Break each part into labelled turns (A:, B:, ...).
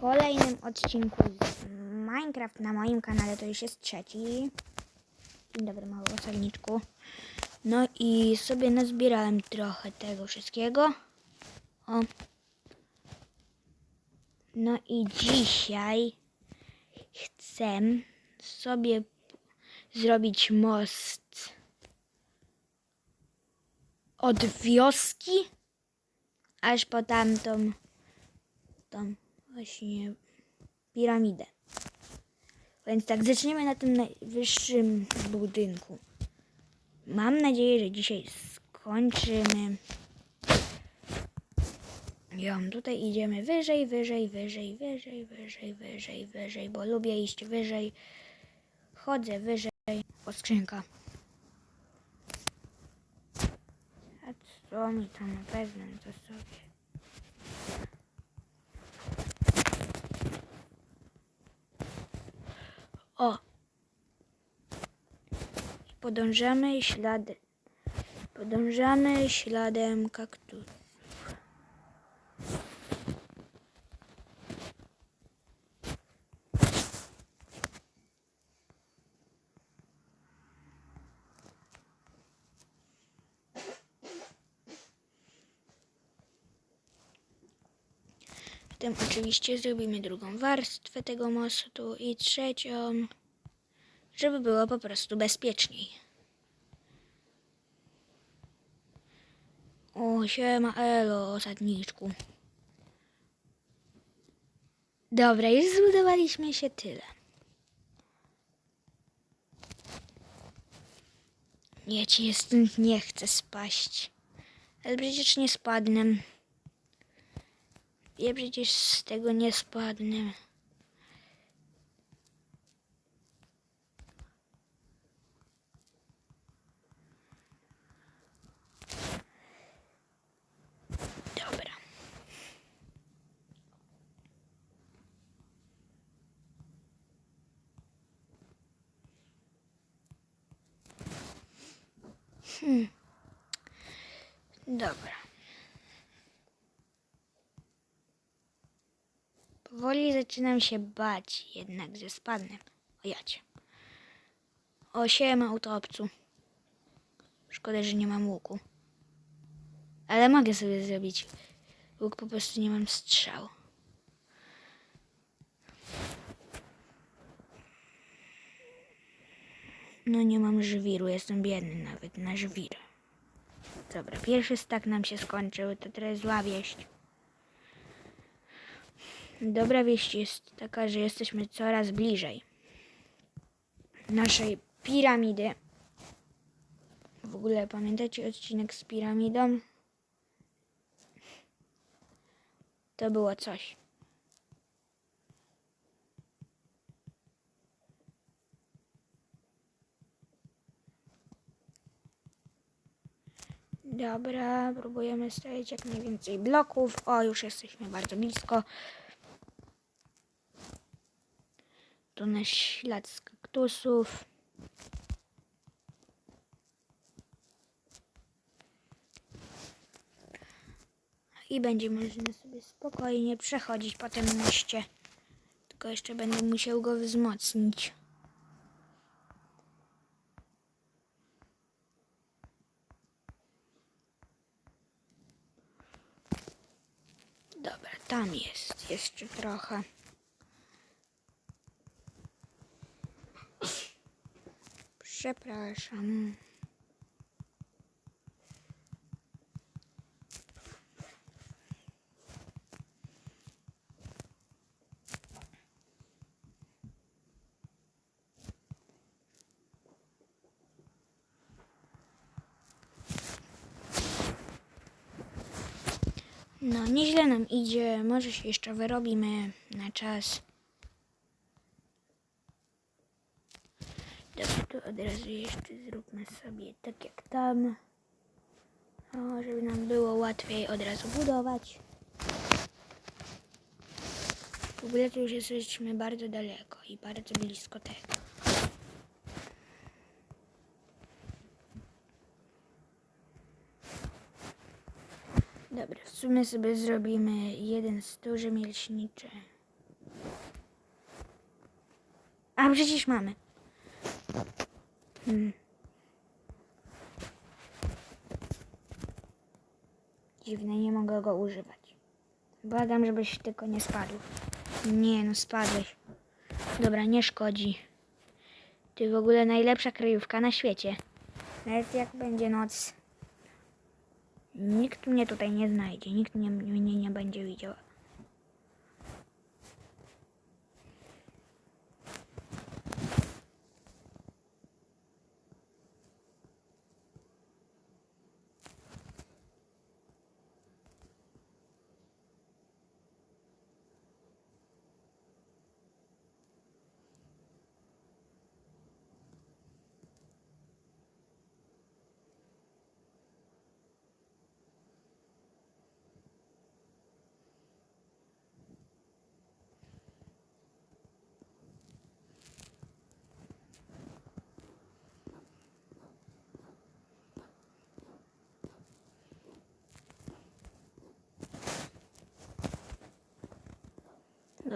A: kolejnym odcinku z Minecraft na moim kanale. To już jest trzeci. Dzień dobry, mały osadniczku. No i sobie nazbierałem trochę tego wszystkiego. O. No i dzisiaj chcę sobie zrobić most od wioski aż po tamtą tą właśnie piramidę. Więc tak, zaczniemy na tym najwyższym budynku. Mam nadzieję, że dzisiaj skończymy. Ją, tutaj idziemy wyżej, wyżej, wyżej, wyżej, wyżej, wyżej, wyżej, bo lubię iść wyżej. Chodzę wyżej. O, skrzynka. A co mi tam na pewno to sobie. O! Podążamy śladem. Podążamy śladem kaktusu. Potem oczywiście zrobimy drugą warstwę tego mostu i trzecią, żeby było po prostu bezpieczniej. O, siema elo, osadniczku. Dobra, już zbudowaliśmy się tyle. Ja ci jestem, nie chcę spaść. Ale przecież nie spadnę. Ja przecież z tego nie spadnę. Dobra. Dobra. Powoli zaczynam się bać jednak, że spadnę. O jacie. O siema utopcu. Szkoda, że nie mam łuku. Ale mogę sobie zrobić łuk, po prostu nie mam strzał. No nie mam żwiru, jestem biedny nawet na żwir. Dobra, pierwszy stak nam się skończył, to teraz zła wieść. Dobra wieść jest taka, że jesteśmy coraz bliżej naszej piramidy. W ogóle pamiętacie odcinek z piramidą? To było coś. Dobra, próbujemy stawiać jak najwięcej bloków. O, już jesteśmy bardzo blisko. Tu nasz ślad z kaktusów. I będzie można sobie spokojnie przechodzić po tym moście. Tylko jeszcze będę musiał go wzmocnić. Dobra, tam jest jeszcze trochę. Przepraszam. No, nieźle nam idzie. Może się jeszcze wyrobimy na czas. Dobra, to od razu jeszcze zróbmy sobie tak jak tam. O, żeby nam było łatwiej od razu budować. W ogóle tu już jesteśmy bardzo daleko i bardzo blisko tego. Dobra, w sumie sobie zrobimy jeden stół rzemieślniczy. A przecież mamy. Hmm. Dziwne, nie mogę go używać. Błagam, żebyś tylko nie spadł. Nie, no spadłeś. Dobra, nie szkodzi. Ty w ogóle najlepsza kryjówka na świecie. Nawet jak będzie noc. Nikt mnie tutaj nie znajdzie, nikt mnie, mnie nie będzie widział.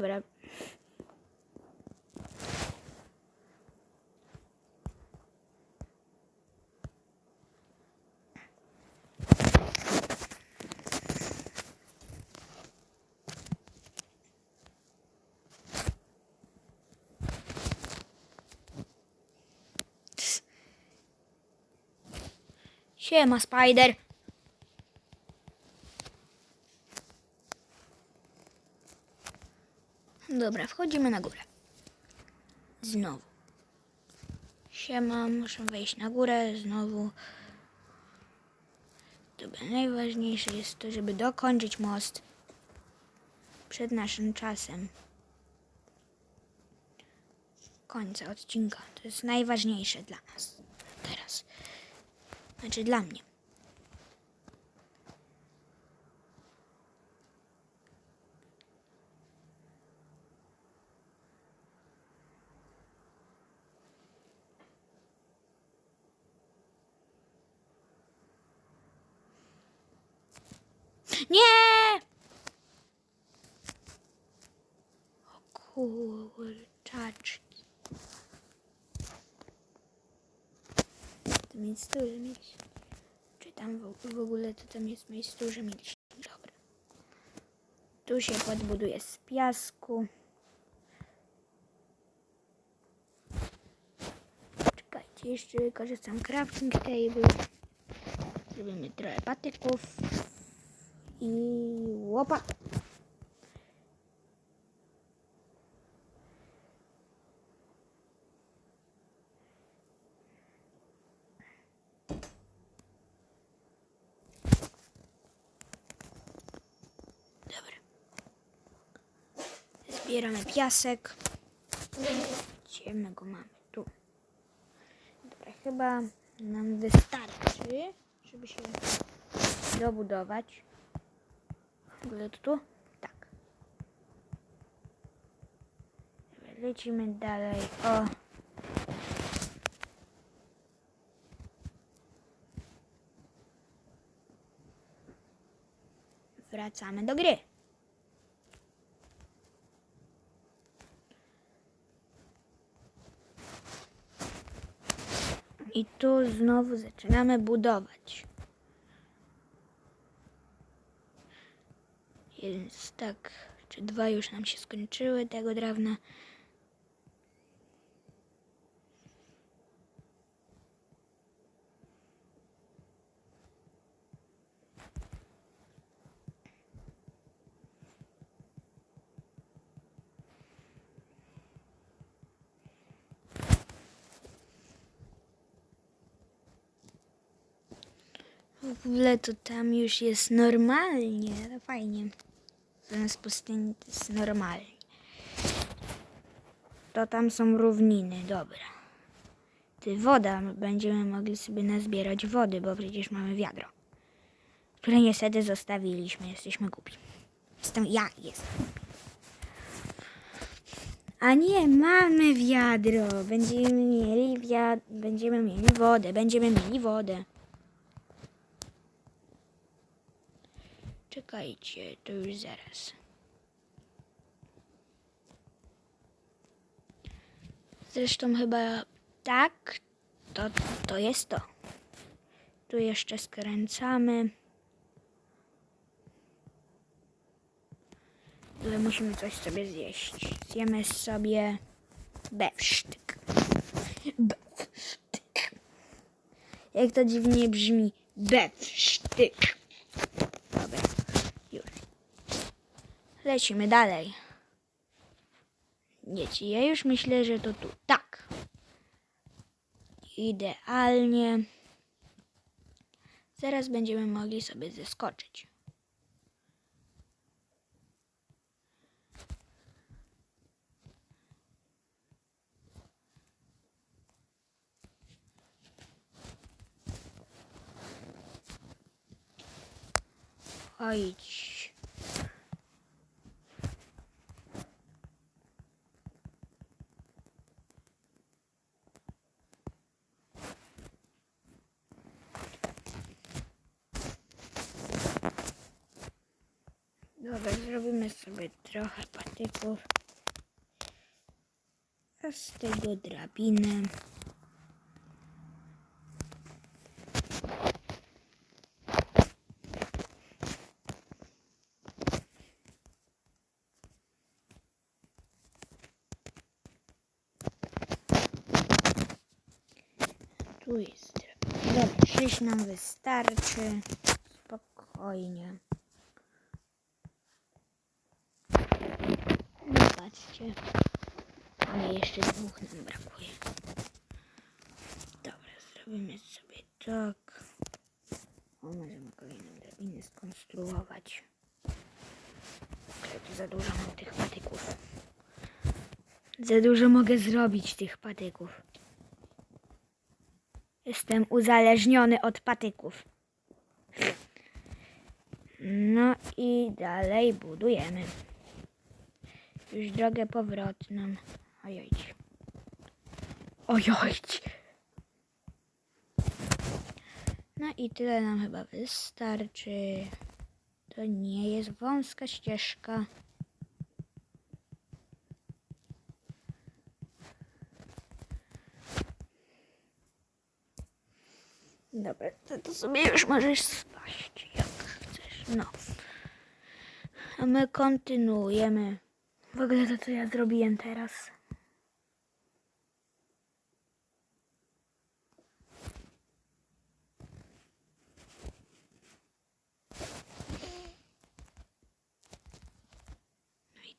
A: Dobra. Siema, Spider. Dobra, wchodzimy na górę. Znowu. Siema, muszę wejść na górę znowu. Dobra, najważniejsze jest to, żeby dokończyć most przed naszym czasem. Końca odcinka. To jest najważniejsze dla nas teraz. Znaczy dla mnie. Nie! Kurczaczki. To miejscturze mieliśmy. Czy tam w, w ogóle to tam jest miejscturze mieliśmy. Dobra. Tu się podbuduje z piasku. Czekajcie, jeszcze korzystam crafting table. Zrobimy trochę patyków i łopat. Dobra. Zbieramy piasek. Gdzie my go mamy? Tu. Dobra, chyba nam wystarczy, żeby się dobudować. W ogóle to tu? Tak. Lecimy dalej. O. Wracamy do gry. I tu znowu zaczynamy budować. Tak, czy dwa już nam się skończyły tego drewna. W ogóle to tam już jest normalnie, fajnie. Zamiast pustyni to jest normalnie. To tam są równiny, dobra. Ty, woda, będziemy mogli sobie nazbierać wody, bo przecież mamy wiadro. Które niestety zostawiliśmy, jesteśmy głupi. Jestem, ja jestem. A nie, mamy wiadro. Będziemy mieli wiad... będziemy mieli wodę, będziemy mieli wodę. Czekajcie, to już zaraz. Zresztą chyba tak, to, to jest to. Tu jeszcze skręcamy. Ale musimy coś sobie zjeść. Zjemy sobie bewsztyk. Bewsztyk. Jak to dziwnie brzmi. Bewsztyk. Dobra, już. Lecimy dalej. Dzieci, ja już myślę, że to tu. Tak. Idealnie. Zaraz będziemy mogli sobie zeskoczyć. Ojdź. Dobra, zrobimy sobie trochę patyków. Z tego drabinę. Tu jest drabina. Dobra, nam wystarczy. Spokojnie. No patrzcie. Ale jeszcze dwóch nam brakuje. Dobra, zrobimy sobie tak. O, możemy kolejną drabinę skonstruować. Ale tu za dużo mam tych patyków. Za dużo mogę zrobić tych patyków. Jestem uzależniony od patyków. No i dalej budujemy. Już drogę powrotną. Ojojdź. Ojojdź. No i tyle nam chyba wystarczy. To nie jest wąska ścieżka. Dobra, to, to sobie już możesz spaść, jak chcesz. No. A my kontynuujemy. W ogóle to, co ja zrobiłem teraz.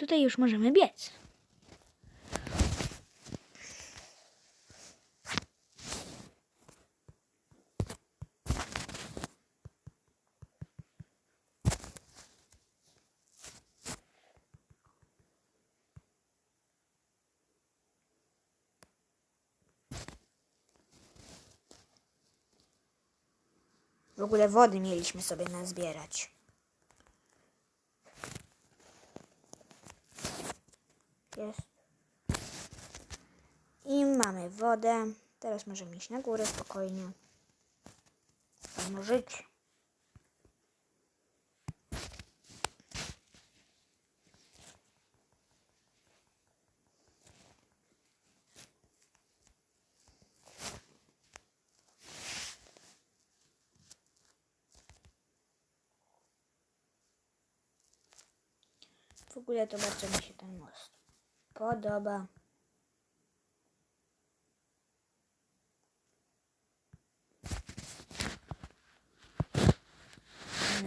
A: Tutaj już możemy biec. W ogóle wody mieliśmy sobie nazbierać. Jest. I mamy wodę. Teraz możemy iść na górę spokojnie. Samo żyć. W ogóle to bardzo mi się ten most podoba.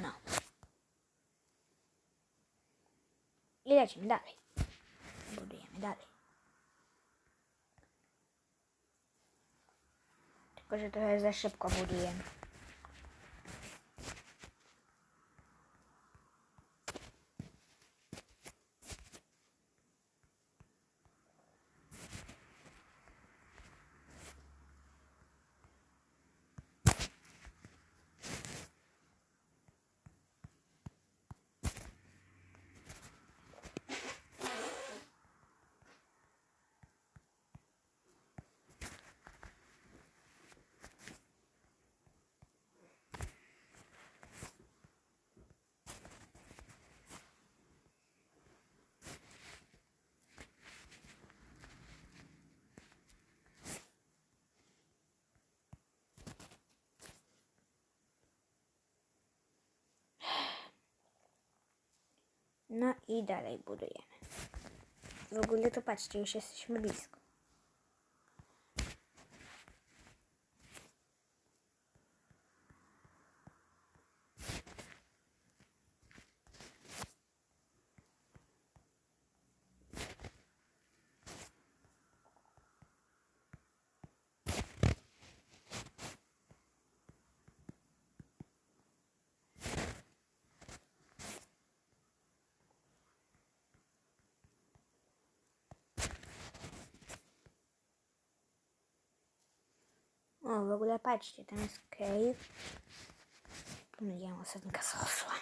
A: No. I lecimy dalej. Budujemy dalej. Tylko, że trochę za szybko budujemy. No i dalej budujemy. W ogóle to patrzcie, już jesteśmy blisko. W ogóle patrzcie, tam jest cave. Pomyliłam osadnika z osła.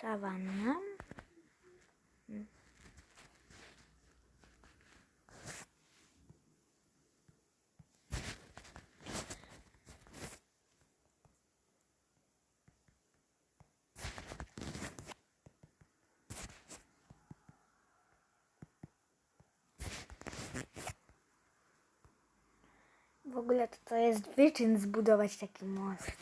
A: Sawanna. Hmm. Ogóle to, to jest wyczyn zbudować taki most.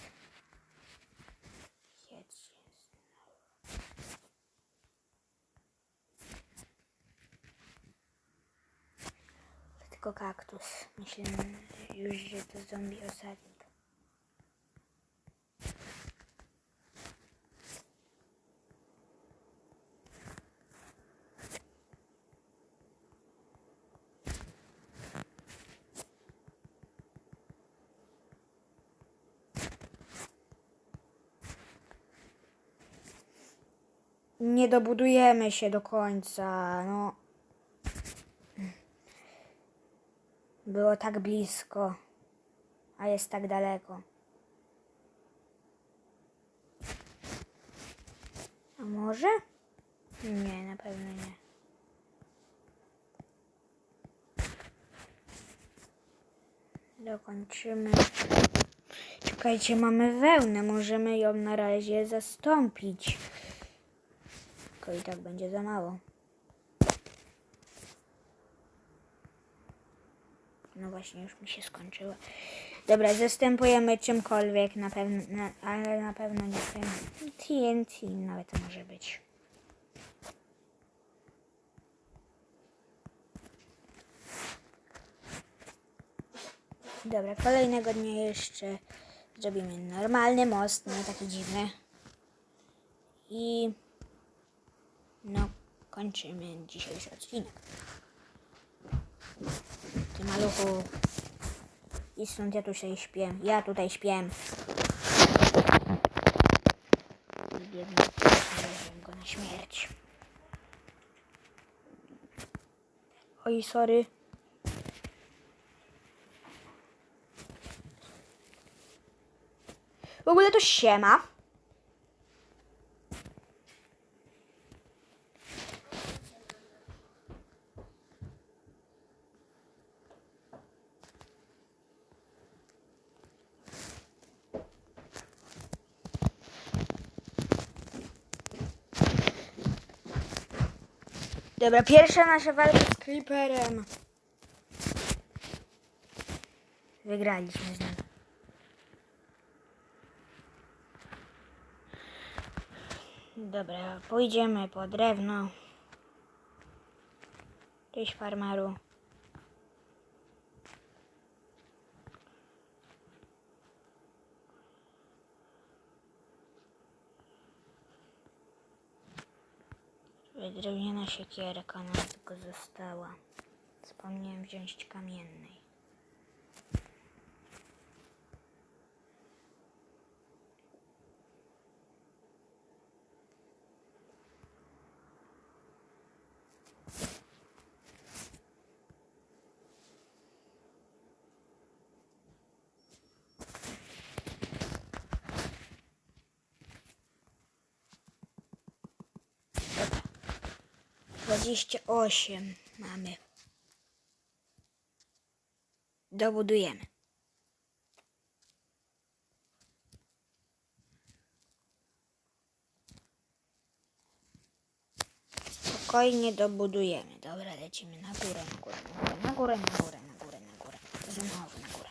A: Tylko kaktus. Myślę już, że to zombie osadnik. Nie dobudujemy się do końca, no. Było tak blisko, a jest tak daleko. A może? Nie, na pewno nie. Dokończymy. Czekajcie, mamy wełnę, możemy ją na razie zastąpić. I tak będzie za mało. No właśnie, już mi się skończyło. Dobra, zastępujemy czymkolwiek, na pewno, na, ale na pewno nie tym. TNT nawet może być. Dobra, kolejnego dnia jeszcze zrobimy normalny most, nie taki dziwny. I no, kończymy dzisiejszy odcinek. Ty maluchu. I stąd ja tutaj śpię. Ja tutaj śpię. I. Naraziłem go na śmierć. Oj, sorry. W ogóle to siema. Dobra, pierwsza nasza walka z Creeperem. Wygraliśmy z nim. Dobra, pójdziemy po drewno. Cześć farmeru. Drewniana siekierka nam tylko została. Zapomniałem wziąć kamiennej. Dwadzieścia osiem mamy. Dobudujemy. Spokojnie dobudujemy. Dobra, lecimy na górę, na górę, na górę, na górę, na górę, na górę, znowu na górę.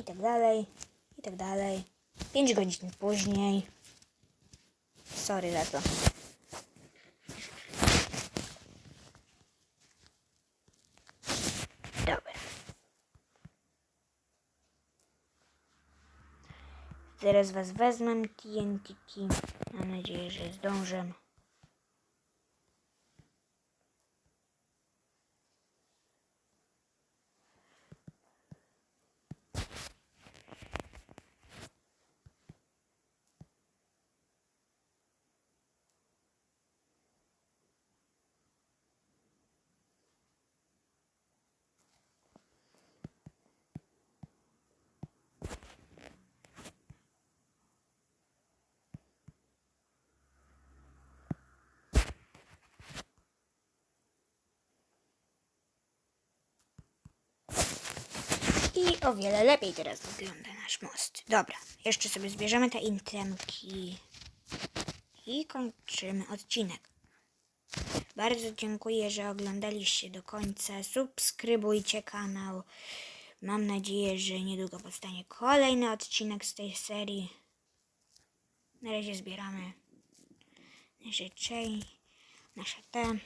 A: I tak dalej, i tak dalej. Pięć godzin później. sorry za to. Dobra. Zaraz was wezmę TNT. Mam nadzieję, że zdążę. I o wiele lepiej teraz wygląda nasz most. Dobra, jeszcze sobie zbierzemy te intemki i kończymy odcinek. Bardzo dziękuję, że oglądaliście do końca. Subskrybujcie kanał. Mam nadzieję, że niedługo powstanie kolejny odcinek z tej serii. Na razie zbieramy nasze chain, nasze te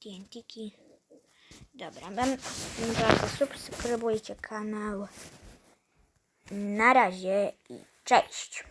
A: TNT-ki. Dobra, bym, bardzo kanał. Na razie i cześć.